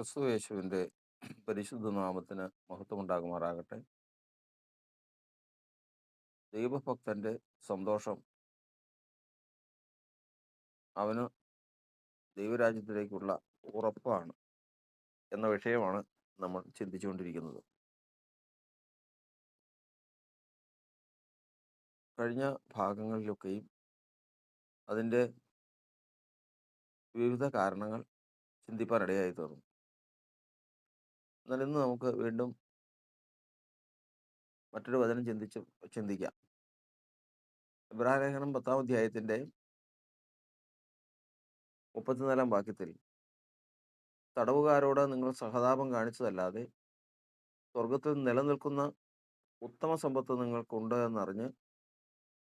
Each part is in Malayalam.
ക്രിസ്തു യേശുവിന്റെ പരിശുദ്ധ നാമത്തിന് മഹത്വമുണ്ടാകുമാറാകട്ടെ. ദൈവഭക്തന്റെ സന്തോഷം അവന് ദൈവരാജ്യത്തിലേക്കുള്ള ഉറപ്പാണ് എന്ന വിഷയമാണ് നമ്മൾ ചിന്തിച്ചുകൊണ്ടിരിക്കുന്നത്. കഴിഞ്ഞ ഭാഗങ്ങളിലൊക്കെയും അതിന്റെ വിവിധ കാരണങ്ങൾ ചിന്തിപ്പാനിടയായി തീർന്നു. എന്നാൽ ഇന്ന് നമുക്ക് വീണ്ടും മറ്റൊരു വചനം ചിന്തിച്ച് ചിന്തിക്കാം. ഇബ്രാഹിം പത്താം അധ്യായത്തിന്റെ മുപ്പത്തിനാലാം വാക്യത്തിൽ തടവുകാരോട് നിങ്ങൾ സഹതാപം കാണിച്ചതല്ലാതെ സ്വർഗത്തിൽ നിലനിൽക്കുന്ന ഉത്തമ സമ്പത്ത് നിങ്ങൾക്കുണ്ട് എന്നറിഞ്ഞ്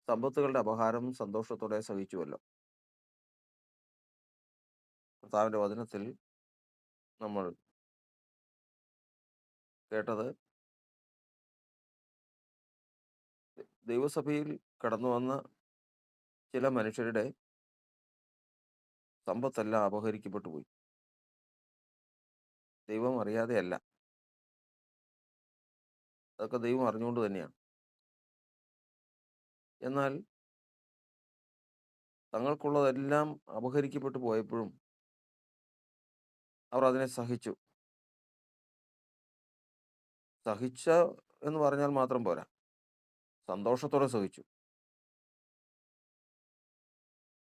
സമ്പത്തുകളുടെ അപഹാരം സന്തോഷത്തോടെ സഹിച്ചുവല്ലോ. കർത്താവിന്റെ വചനത്തിൽ നമ്മൾ കേട്ടത്. ദൈവസഭയിൽ കടന്നു വന്ന ചില മനുഷ്യരുടെ സമ്പത്തെല്ലാം അപഹരിക്കപ്പെട്ടു പോയി. ദൈവം അറിയാതെയല്ല അതൊക്കെ ദൈവം അറിഞ്ഞുകൊണ്ട് തന്നെയാണ്. എന്നാൽ തങ്ങൾക്കുള്ളതെല്ലാം അപഹരിക്കപ്പെട്ടു പോയപ്പോഴും അവർ അതിനെ സഹിച്ചു. സഹിച്ച എന്ന് പറഞ്ഞാൽ മാത്രം പോരാ. സന്തോഷത്തോടെ സഹിച്ചു.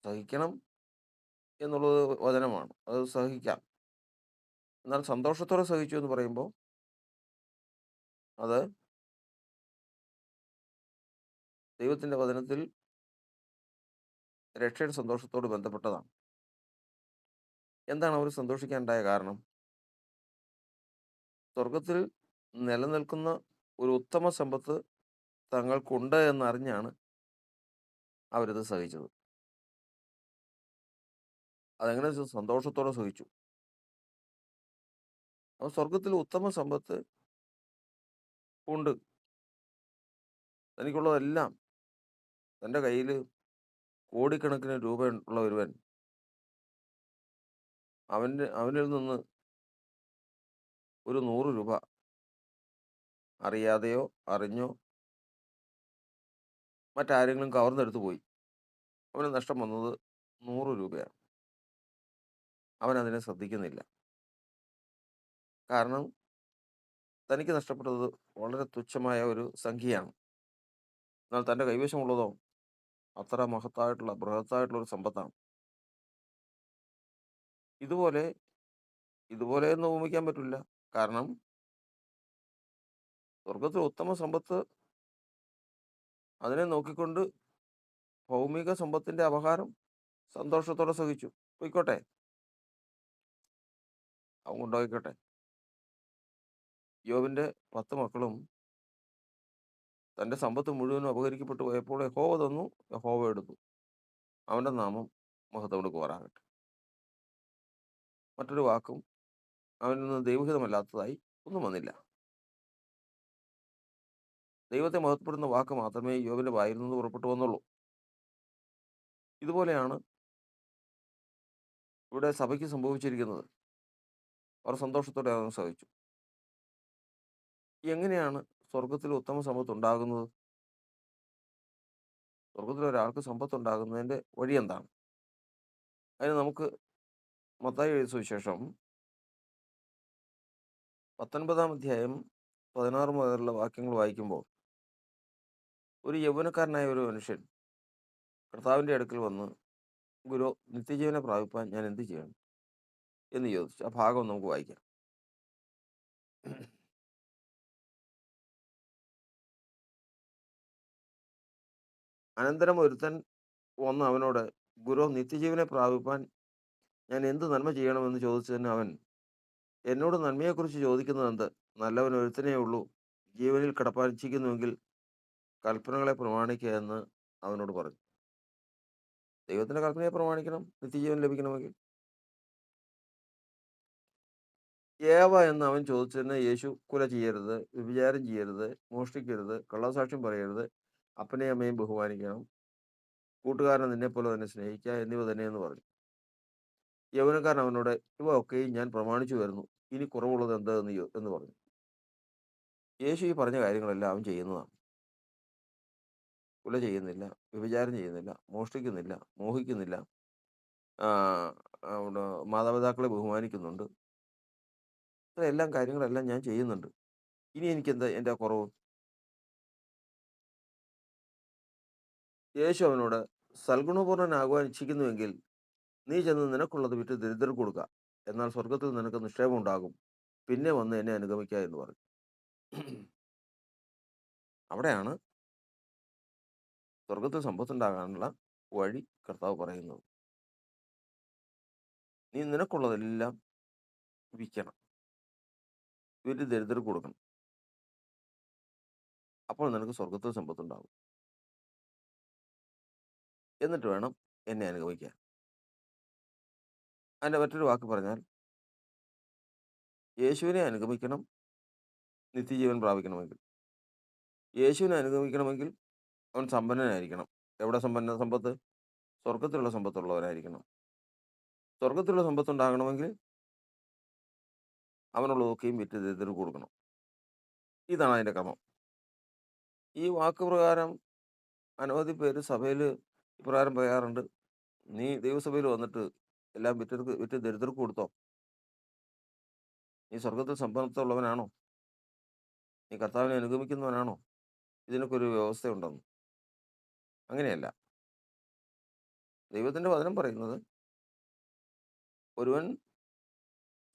സഹിക്കണം എന്നുള്ളത് വചനമാണ്. അത് സഹിക്കാം. എന്നാൽ സന്തോഷത്തോടെ സഹിച്ചു എന്ന് പറയുമ്പോൾ അത് ദൈവത്തിന്റെ വചനത്തിൽ രക്ഷയുടെ സന്തോഷത്തോട് ബന്ധപ്പെട്ടതാണ്. എന്താണ് അവർ സന്തോഷിക്കാനുണ്ടായ കാരണം? സ്വർഗത്തിൽ നിലനിൽക്കുന്ന ഒരു ഉത്തമ സമ്പത്ത് തങ്ങൾക്കുണ്ട് എന്നറിഞ്ഞാണ് അവരിത് സഹിച്ചത്. അതെങ്ങനെ സന്തോഷത്തോടെ സഹിച്ചു? അപ്പൊ സ്വർഗത്തിൽ ഉത്തമ സമ്പത്ത് ഉണ്ട്. തനിക്കുള്ളതെല്ലാം തന്റെ കയ്യിൽ കോടിക്കണക്കിന് രൂപ ഉള്ള ഒരുവൻ അവന്റെ അവനിൽ നിന്ന് ഒരു നൂറ് രൂപ അറിയാതെയോ അറിഞ്ഞോ മറ്റാരെങ്കിലും കവർന്നെടുത്ത് പോയി. അവന് നഷ്ടം വന്നത് നൂറ് രൂപയാണ്. അവൻ അതിനെ ശ്രദ്ധിക്കുന്നില്ല. കാരണം തനിക്ക് നഷ്ടപ്പെട്ടത് വളരെ തുച്ഛമായ ഒരു സംഖ്യയാണ്. എന്നാൽ തന്റെ കൈവശമുള്ളതോ അത്ര മഹത്തായിട്ടുള്ള ബൃഹത്തായിട്ടുള്ള ഒരു സമ്പത്താണ്. ഇതുപോലെ ഇതുപോലെ എന്ന് ഉപമിക്കാൻ പറ്റില്ല. കാരണം സ്വർഗത്തിൽ ഉത്തമ സമ്പത്ത് അതിനെ നോക്കിക്കൊണ്ട് ഭൗമിക സമ്പത്തിന്റെ അപഹാരം സന്തോഷത്തോടെ സഹിച്ചു. പോയിക്കോട്ടെ. അവൻ കൊണ്ടുപോയിക്കോട്ടെ. യോബിന്റെ പത്ത് മക്കളും തന്റെ സമ്പത്ത് മുഴുവനും അപഹരിക്കപ്പെട്ടു പോയപ്പോൾ യഹോവ തന്നു. യഹോവ എടുത്തു. അവന്റെ നാമം മഹത്വം കോരാകട്ടെ മറ്റൊരു വാക്കും അവനിൽ നിന്ന് ദൈവഹിതമല്ലാത്തതായി ഒന്നും വന്നില്ല. ദൈവത്തെ മഹത്വപ്പെടുന്ന വാക്ക് മാത്രമേ യോബിന്റെ വായിൽ നിന്ന് പുറപ്പെട്ടു വന്നുള്ളൂ. ഇതുപോലെയാണ് ഇവിടെ സഭയ്ക്ക് സംഭവിച്ചിരിക്കുന്നത്. അവർ സന്തോഷത്തോടെ അവൻ സഹിച്ചു എങ്ങനെയാണ് സ്വർഗത്തിൽ ഉത്തമ സമ്പത്ത് ഉണ്ടാകുന്നത്? സ്വർഗത്തിൽ ഒരാൾക്ക് സമ്പത്ത് ഉണ്ടാകുന്നതിന്റെ വഴി എന്താണ്? അതിന് നമുക്ക് മത്തായി എഴുതിയ സുവിശേഷം പത്തൊൻപതാം അധ്യായം പതിനാറ് മുതലുള്ള വാക്യങ്ങൾ വായിക്കുമ്പോൾ ഒരു യൗവനക്കാരനായ ഒരു മനുഷ്യൻ കർത്താവിന്റെ അടുക്കൽ വന്ന് ഗുരു നിത്യജീവനെ പ്രാപിപ്പാൻ ഞാൻ എന്ത് ചെയ്യണം എന്ന് ചോദിച്ചു. ആ ഭാഗം നമുക്ക് വായിക്കാം. അനന്തരം ഒരുത്തൻ വന്ന് അവനോട് ഗുരു നിത്യജീവനെ പ്രാപിപ്പാൻ ഞാൻ എന്ത് നന്മ ചെയ്യണമെന്ന് ചോദിച്ചതിന് അവൻ എന്നോട് നന്മയെക്കുറിച്ച് ചോദിക്കുന്നത് എന്ത്? നല്ലവൻ ഒരുത്തനേ ഉള്ളൂ. ജീവനിൽ കിടപ്പാൻ ഇച്ഛിക്കുന്നുവെങ്കിൽ കൽപ്പനകളെ പ്രമാണിക്കുക എന്ന് അവനോട് പറഞ്ഞു. ദൈവത്തിന്റെ കൽപ്പനയെ പ്രമാണിക്കണം നിത്യജീവൻ ലഭിക്കണമെങ്കിൽ. ഏവ എന്ന് അവൻ ചോദിച്ചതിന് യേശു കുല ചെയ്യരുത് വ്യഭിചാരം ചെയ്യരുത് മോഷ്ടിക്കരുത് കള്ളസാക്ഷ്യം പറയരുത്. അപ്പനെയും അമ്മയും ബഹുമാനിക്കണം. കൂട്ടുകാരനെ നിന്നെ പോലെ തന്നെ സ്നേഹിക്കുക എന്നിവ തന്നെയെന്ന് പറഞ്ഞു. യൗവനക്കാരൻ അവനോട് ഇവ ഒക്കെയും ഞാൻ പ്രമാണിച്ചു വരുന്നു. ഇനി കുറവുള്ളത് എന്തെന്ന് ചോ- എന്ന് പറഞ്ഞു. യേശു ഈ പറഞ്ഞ കാര്യങ്ങളെല്ലാം അവൻ ചെയ്യുന്നതാണ്. കൊല ചെയ്യുന്നില്ല വ്യഭിചാരം ചെയ്യുന്നില്ല മോഷ്ടിക്കുന്നില്ല മോഹിക്കുന്നില്ല. മാതാപിതാക്കളെ ബഹുമാനിക്കുന്നുണ്ട്. ഇത്രയെല്ലാം കാര്യങ്ങളെല്ലാം ഞാൻ ചെയ്യുന്നുണ്ട്. ഇനി എനിക്കെന്താ എന്റെ കുറവ്? യേശു അവനോട് സൽഗുണപൂർണനാകുവാൻ ഇച്ഛിക്കുന്നുവെങ്കിൽ നീ ചെന്ന് നിനക്കുള്ളത് വിറ്റ് ദരിദ്രർ കൊടുക്കുക എന്നാൽ സ്വർഗത്തിൽ നിനക്ക് നിക്ഷേപം ഉണ്ടാകും. പിന്നെ വന്ന് എന്നെ അനുഗമിക്കുക എന്ന് പറഞ്ഞു. അവിടെയാണ് സ്വർഗത്തിൽ സമ്പത്തുണ്ടാകാനുള്ള വഴി കർത്താവ് പറയുന്നത് നീ നിനക്കുള്ളതെല്ലാം വിൽക്കണം. ഇവർ ദരിദ്ര കൊടുക്കണം. അപ്പോൾ നിനക്ക് സ്വർഗത്തിൽ സമ്പത്തുണ്ടാകും. എന്നിട്ട് വേണം എന്നെ അനുഗമിക്കാൻ. അതിന്റെ മറ്റൊരു വാക്ക് പറഞ്ഞാൽ യേശുവിനെ അനുഗമിക്കണം നിത്യജീവൻ പ്രാപിക്കണമെങ്കിൽ. യേശുവിനെ അനുഗമിക്കണമെങ്കിൽ അവൻ സമ്പന്നനായിരിക്കണം. എവിടെ സമ്പന്ന സമ്പത്ത്? സ്വർഗത്തിലുള്ള സമ്പത്തുള്ളവനായിരിക്കണം. സ്വർഗത്തിലുള്ള സമ്പത്ത് ഉണ്ടാകണമെങ്കിൽ അവനുള്ളതൊക്കെയും വിറ്റ് ദരിദ്രർക്ക് കൊടുക്കണം. ഇതാണ് അതിന്റെ ക്രമം. ഈ വാക്ക് പ്രകാരം അനവധി പേര് സഭയിൽ ഇപ്രകാരം പറയാറുണ്ട്. നീ ദൈവസഭയിൽ വന്നിട്ട് എല്ലാം വിറ്റർക്ക് വിറ്റ് ദരിദ്രർക്ക് കൊടുത്തോ? നീ സ്വർഗത്തിൽ സമ്പന്നത്തുള്ളവനാണോ നീ കർത്താവിനെ അനുഗമിക്കുന്നവനാണോ? ഇതിനൊക്കെ ഒരു വ്യവസ്ഥയുണ്ടെന്ന്. അങ്ങനെയല്ല. ദൈവത്തിന്റെ വചനം പറയുന്നത് ഒരുവൻ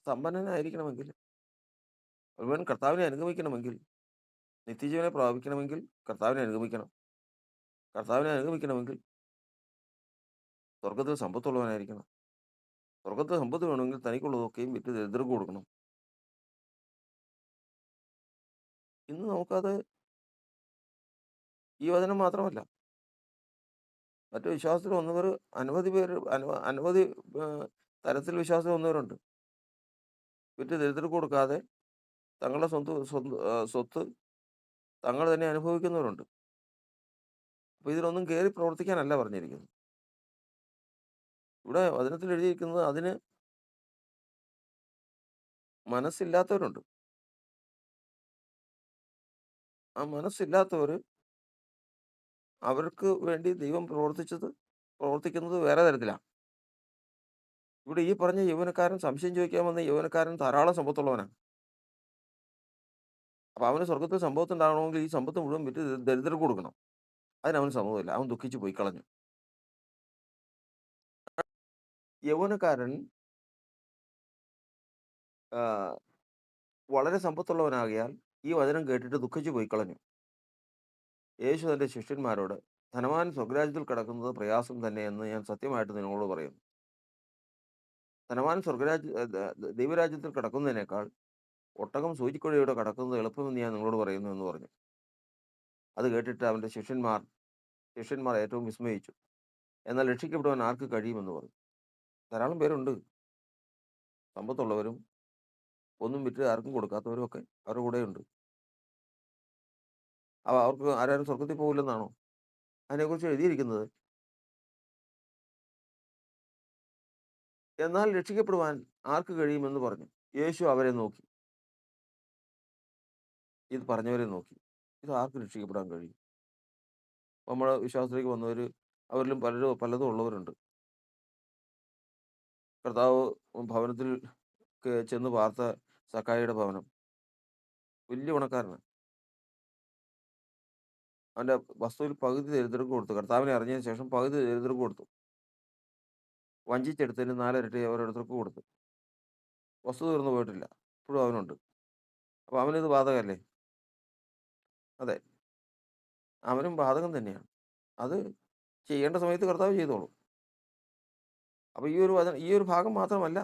സമ്പന്നനായിരിക്കണമെങ്കിൽ ഒരുവൻ കർത്താവിനെ അനുഗമിക്കണമെങ്കിൽ നിത്യജീവനെ പ്രാപിക്കണമെങ്കിൽ കർത്താവിനെ അനുഗമിക്കണം. കർത്താവിനെ അനുഗമിക്കണമെങ്കിൽ സ്വർഗത്തിൽ സമ്പത്തുള്ളവനായിരിക്കണം. സ്വർഗത്തിൽ സമ്പത്ത് വേണമെങ്കിൽ തനിക്കുള്ളതൊക്കെയും വിറ്റ് ദരിദ്രർക്ക് കൊടുക്കണം. ഇന്ന് നമുക്കത് ഈ വചനം മാത്രമല്ല. മറ്റു വിശ്വാസത്തിൽ വന്നവർ അനവധി പേര് അനവ അനവധി തരത്തിൽ വിശ്വാസം വന്നവരുണ്ട്. വിറ്റ് ദരിദ്ര കൊടുക്കാതെ തങ്ങളുടെ സ്വന്ത സ്വത്ത് തങ്ങൾ തന്നെ അനുഭവിക്കുന്നവരുണ്ട്. അപ്പോൾ ഇതിലൊന്നും കയറി പ്രവർത്തിക്കാനല്ല പറഞ്ഞിരിക്കുന്നത്. ഇവിടെ വചനത്തിൽ എഴുതിയിരിക്കുന്നത് അതിന് മനസ്സില്ലാത്തവരുണ്ട്. ആ മനസ്സില്ലാത്തവർ അവർക്ക് വേണ്ടി ദൈവം പ്രവർത്തിച്ചത് പ്രവർത്തിക്കുന്നത് വേറെ തരത്തിലാണ് ഇവിടെ ഈ പറഞ്ഞ യൗവനക്കാരൻ സംശയം ചോദിക്കാൻ വന്ന യൗവനക്കാരൻ ധാരാളം സമ്പത്തുള്ളവനാണ്. അപ്പൊ അവന് സ്വർഗത്തിൽ സമ്പത്ത് ഉണ്ടാകണമെങ്കിൽ ഈ സമ്പത്ത് മുഴുവൻ വിറ്റ് ദ- ദരിദ്രർക്ക് കൊടുക്കണം. അതിന് അവന് സമ്മതമില്ല അവൻ ദുഃഖിച്ച് പോയി കളഞ്ഞു. യൗവനക്കാരൻ വളരെ സമ്പത്തുള്ളവനാകിയാൽ ഈ വചനം കേട്ടിട്ട് ദുഃഖിച്ചു പോയി കളഞ്ഞു. യേശു തന്റെ ശിഷ്യന്മാരോട് ധനവാൻ സ്വർഗരാജ്യത്തിൽ കിടക്കുന്നത് പ്രയാസം തന്നെ എന്ന് ഞാൻ സത്യമായിട്ട് നിങ്ങളോട് പറയുന്നു. ധനവാൻ സ്വർഗരാജ്യ ദൈവരാജ്യത്തിൽ കിടക്കുന്നതിനേക്കാൾ ഒട്ടകം സൂചിക്കുഴയുടെ കിടക്കുന്നത് എളുപ്പമെന്ന് ഞാൻ നിങ്ങളോട് പറയുന്നു എന്ന് പറഞ്ഞു. അത് കേട്ടിട്ട് അവന്റെ ശിഷ്യന്മാർ ശിഷ്യന്മാർ ഏറ്റവും വിസ്മയിച്ചു. എന്നാൽ രക്ഷിക്കപ്പെടുവാൻ ആർക്ക് കഴിയുമെന്ന് പറഞ്ഞു. ധാരാളം പേരുണ്ട്. സമ്പത്തുള്ളവരും ഒന്നും വിറ്റ് ആർക്കും കൊടുക്കാത്തവരും ഒക്കെ അവരുടെ കൂടെയുണ്ട്. അവ അവർക്ക് ആരാരും സ്വർഗത്തിൽ പോകില്ലെന്നാണോ അതിനെക്കുറിച്ച് എഴുതിയിരിക്കുന്നത്. എന്നാൽ രക്ഷിക്കപ്പെടുവാൻ ആർക്ക് കഴിയുമെന്ന് പറഞ്ഞു. യേശു അവരെ നോക്കി. ഇത് പറഞ്ഞവരെ നോക്കി. ഇത് ആർക്ക് രക്ഷിക്കപ്പെടാൻ കഴിയും? നമ്മുടെ വിശ്വാസത്തിലേക്ക് വന്നവർ അവരിലും പലരും പലതും ഉള്ളവരുണ്ട്. കർത്താവ് ഭവനത്തിൽ ചെന്ന് പാർത്ത സക്കായിയുടെ ഭവനം. വലിയ പണക്കാരനാണ് അവന്റെ വസ്തുവിൽ പകുതി ദരിദ്രർക്ക് കൊടുത്തു. കർത്താവിനെ അറിഞ്ഞതിന് ശേഷം പകുതി ദരിദ്രർക്ക് കൊടുത്തു. വഞ്ചിച്ചെടുത്തതിന് നാലിരട്ടി ഓരോരുത്തർക്ക് കൊടുത്തു. വസ്തു തീർന്നു പോയിട്ടില്ല. ഇപ്പോഴും അവനുണ്ട്. അപ്പൊ അവനിത് ബാധകമല്ലേ അതെ. അവനും ബാധകം തന്നെയാണ്. അത് ചെയ്യേണ്ട സമയത്ത് കർത്താവ് ചെയ്തോളൂ. അപ്പൊ ഈ ഒരു വചന ഈ ഒരു ഭാഗം മാത്രമല്ല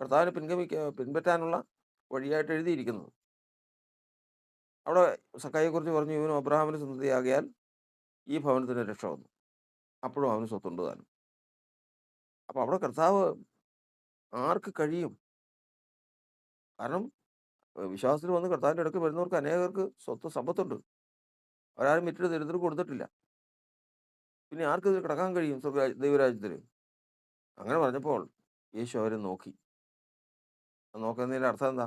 കർത്താവിനെ പിൻഗമിക്ക പിൻപറ്റാനുള്ള വഴിയായിട്ട് എഴുതിയിരിക്കുന്നത്. അവിടെ സക്കായിയെക്കുറിച്ച് പറഞ്ഞു ഇവനും അബ്രഹാമിന് സന്തതിയാകിയാൽ ഈ ഭവനത്തിന് രക്ഷ വന്നു. അപ്പോഴും അവന് സ്വത്തുണ്ട് താനും. അപ്പൊ അവിടെ കർത്താവ് ആർക്ക് കഴിയും? കാരണം വിശ്വാസത്തിൽ വന്ന് കർത്താവിന്റെ അടുക്ക് വരുന്നവർക്ക് അനേകർക്ക് സ്വത്ത് സമ്പത്തുണ്ട്. അവരാരും മറ്റൊരു ദരിദ്രം കൊടുത്തിട്ടില്ല. പിന്നെ ആർക്ക് ഇതിൽ കിടക്കാൻ കഴിയും ദൈവരാജ്യത്തിൽ? അങ്ങനെ പറഞ്ഞപ്പോൾ യേശു അവരെ നോക്കി. നോക്കുന്നതിന്റെ അർത്ഥം എന്താ?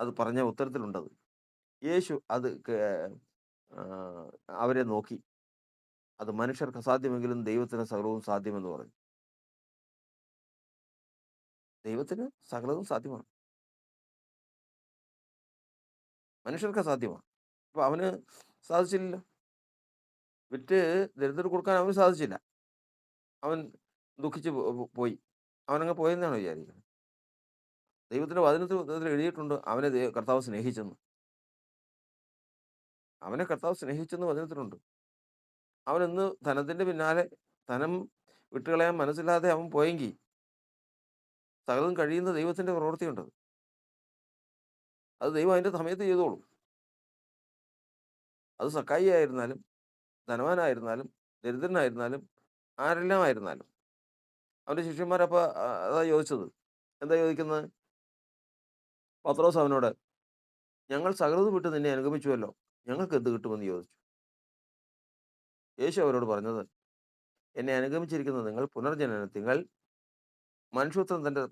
അത് പറഞ്ഞ ഉത്തരത്തിലുണ്ടത്. യേശു അത് അവരെ നോക്കി. അത് മനുഷ്യർക്ക് അസാധ്യമെങ്കിലും ദൈവത്തിന് സകലവും സാധ്യമെന്ന് പറഞ്ഞു. ദൈവത്തിന് സകലവും സാധ്യമാണ്. മനുഷ്യർക്ക് അസാധ്യമാണ്. അപ്പൊ അവന് സാധിച്ചില്ലല്ലോ. വിറ്റ് ദരിദ്രർ കൊടുക്കാൻ അവന് സാധിച്ചില്ല. അവൻ ദുഃഖിച്ച് പോയി. അവനങ്ങ് പോയെന്നാണ് വിചാരിക്കുന്നത്. ദൈവത്തിന്റെ വചനത്തിൽ എഴുതിയിട്ടുണ്ട്. അവനെ കർത്താവ് സ്നേഹിച്ചെന്ന്. അവനെ കർത്താവ് സ്നേഹിച്ചെന്ന് വചനത്തിലുണ്ട്. അവനെന്ന് ധനത്തിന്റെ പിന്നാലെ ധനം വിട്ടുകളയാൻ മനസ്സില്ലാതെ അവൻ പോയെങ്കിൽ സകലതും കഴിയുന്ന ദൈവത്തിന്റെ പ്രവൃത്തിയുണ്ട് അത്. ദൈവം അതിന്റെ സമയത്ത് ചെയ്തോളും. അത് സക്കായി ആയിരുന്നാലും ധനവാനായിരുന്നാലും ദരിദ്രനായിരുന്നാലും ആരെല്ലാം ആയിരുന്നാലും അവന്റെ ശിഷ്യന്മാരപ്പ ആ, അതാ ചോദിച്ചത്. എന്താ ചോദിക്കുന്നത് പത്രോസ് അവനോട് ഞങ്ങൾ സകലതും വിട്ട് നിന്നെ അനുഗമിച്ചുവല്ലോ. ഞങ്ങൾക്ക് എന്ത് കിട്ടുമെന്ന് ചോദിച്ചു യേശു അവരോട് പറഞ്ഞത് എന്നെ അനുഗമിച്ചിരിക്കുന്ന നിങ്ങൾ പുനർജനനത്തിങ്ങൾ മനുഷ്യത്വം തന്റെ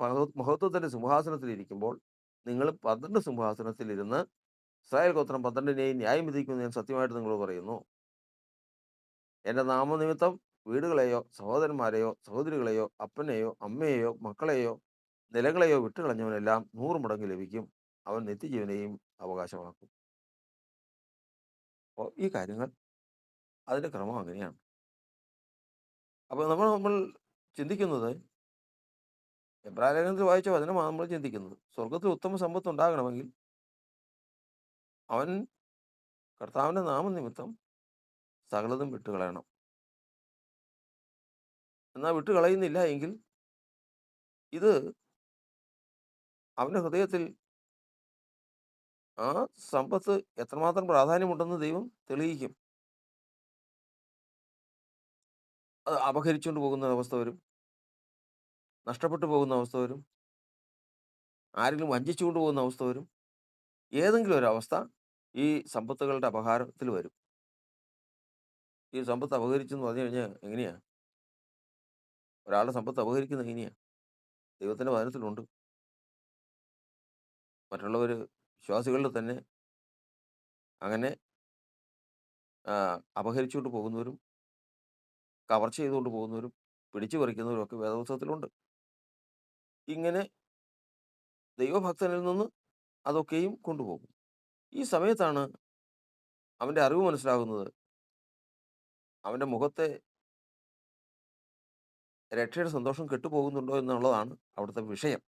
മഹത്വത്തിന്റെ സിംഹാസനത്തിൽ ഇരിക്കുമ്പോൾ നിങ്ങൾ പന്ത്രണ്ട് സിംഹാസനത്തിൽ ഇരുന്ന് ഇസ്രായേൽ ഗോത്രം പന്ത്രണ്ടിനെയും ന്യായം വിധിക്കുമെന്ന് ഞാൻ സത്യമായിട്ട് നിങ്ങളോട് പറയുന്നു. എന്റെ നാമനിമിത്തം വീടുകളെയോ സഹോദരന്മാരെയോ സഹോദരികളെയോ അപ്പനെയോ അമ്മയെയോ മക്കളെയോ നിലകളെയോ വിട്ടുകളഞ്ഞവനെല്ലാം നൂറ് മടങ്ങ് ലഭിക്കും. അവൻ നിത്യജീവനെയും അവകാശമാക്കും. അപ്പോൾ ഈ കാര്യങ്ങൾ അതിന്റെ ക്രമം അങ്ങനെയാണ്. അപ്പോൾ നമ്മൾ നമ്മൾ ചിന്തിക്കുന്നത് എബ്രാലേഖനത്തിൽ വായിച്ച വചനമാണ് നമ്മൾ ചിന്തിക്കുന്നത്. സ്വർഗത്തിൽ ഉത്തമ സമ്പത്ത് ഉണ്ടാകണമെങ്കിൽ അവൻ കർത്താവിന്റെ നാമനിമിത്തം സകലതും വിട്ടുകളയണം. എന്നാൽ വിട്ടുകളയുന്നില്ല എങ്കിൽ ഇത് അവന്റെ ഹൃദയത്തിൽ ആ സമ്പത്ത് എത്രമാത്രം പ്രാധാന്യമുണ്ടെന്ന് ദൈവം തെളിയിക്കും. അത് അപഹരിച്ചുകൊണ്ട് പോകുന്ന അവസ്ഥ വരും. നഷ്ടപ്പെട്ടു പോകുന്ന അവസ്ഥ വരും. ആരെങ്കിലും വഞ്ചിച്ചുകൊണ്ട് പോകുന്ന അവസ്ഥ വരും. ഏതെങ്കിലും ഒരു അവസ്ഥ ഈ സമ്പത്തുകളുടെ അപഹാരത്തിൽ വരും. ഈ സമ്പത്ത് അപഹരിച്ചു എന്ന് പറഞ്ഞു കഴിഞ്ഞാൽ എങ്ങനെയാ? ഒരാളുടെ സമ്പത്ത് അപഹരിക്കുന്നത് എങ്ങനെയാ? ദൈവത്തിന്റെ വചനത്തിലുണ്ട്. മറ്റുള്ളവർ വിശ്വാസികളിൽ തന്നെ അങ്ങനെ അപഹരിച്ചുകൊണ്ട് പോകുന്നവരും കവർച്ച ചെയ്തുകൊണ്ട് പോകുന്നവരും പിടിച്ചു പറിക്കുന്നവരും ഒക്കെ വേദപുസ്തകത്തിലുണ്ട്. ഇങ്ങനെ ദൈവഭക്തനിൽ നിന്ന് അതൊക്കെയും കൊണ്ടുപോകും. ഈ സമയത്താണ് അവന്റെ അറിവ് മനസ്സിലാകുന്നത്. അവന്റെ മുഖത്തെ രക്ഷയുടെ സന്തോഷം കെട്ടുപോകുന്നുണ്ടോ എന്നുള്ളതാണ് അവിടുത്തെ വിഷയം.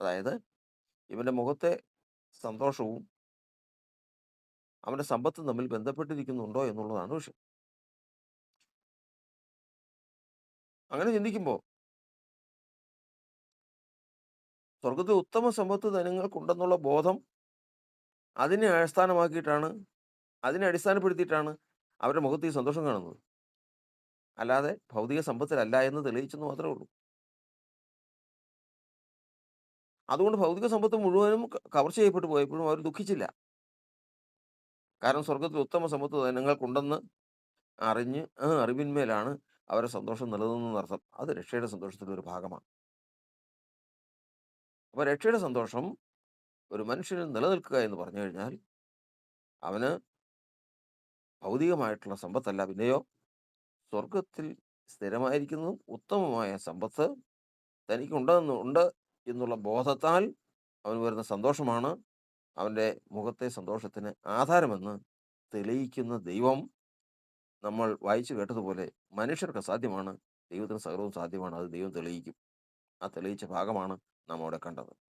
അതായത് ഇവന്റെ മുഖത്തെ സന്തോഷവും അവന്റെ സമ്പത്തും തമ്മിൽ ബന്ധപ്പെട്ടിരിക്കുന്നുണ്ടോ എന്നുള്ളതാണ് വിഷയം. അങ്ങനെ ചിന്തിക്കുമ്പോൾ സ്വർഗത്തിൽ ഉത്തമ സമ്പത്ത് ധനങ്ങൾക്കുണ്ടെന്നുള്ള ബോധം അതിനെ അടിസ്ഥാനമാക്കിയിട്ടാണ് അതിനെ അടിസ്ഥാനപ്പെടുത്തിയിട്ടാണ് അവരുടെ മുഖത്ത് ഈ സന്തോഷം കാണുന്നത്. അല്ലാതെ ഭൗതിക സമ്പത്തിലല്ല എന്ന് തെളിയിച്ചെന്ന് മാത്രമേ ഉള്ളൂ. അതുകൊണ്ട് ഭൗതിക സമ്പത്ത് മുഴുവനും കവർ ചെയ്യപ്പെട്ടു പോയപ്പോഴും അവർ ദുഃഖിച്ചില്ല. കാരണം സ്വർഗത്തിൽ ഉത്തമ സമ്പത്ത് നിങ്ങൾക്കുണ്ടെന്ന് അറിഞ്ഞ് അറിവിന്മേലാണ് അവരെ സന്തോഷം നിലനിന്നർത്ഥം അത് രക്ഷയുടെ സന്തോഷത്തിന്റെ ഒരു ഭാഗമാണ്. അപ്പൊ രക്ഷയുടെ സന്തോഷം ഒരു മനുഷ്യന് നിലനിൽക്കുക എന്ന് പറഞ്ഞു കഴിഞ്ഞാൽ അവന് ഭൗതികമായിട്ടുള്ള സമ്പത്തല്ല. പിന്നെയോ സ്വർഗത്തിൽ സ്ഥിരമായിരിക്കുന്നതും ഉത്തമമായ സമ്പത്ത് തനിക്കുണ്ടെന്ന് ഉണ്ട് എന്നുള്ള ബോധത്താൽ അവൻ വരുന്ന സന്തോഷമാണ്. അവന്റെ മുഖത്തെ സന്തോഷത്തിന് ആധാരമെന്ന് തെളിയിക്കുന്ന ദൈവം നമ്മൾ വായിച്ചു കേട്ടതുപോലെ മനുഷ്യർക്ക് സാധ്യമാണ്. ദൈവത്തിന് സകലവും സാധ്യമാണ്. അത് ദൈവം തെളിയിക്കും. ആ തെളിയിച്ച ഭാഗമാണ് നാം അവിടെ കണ്ടത്.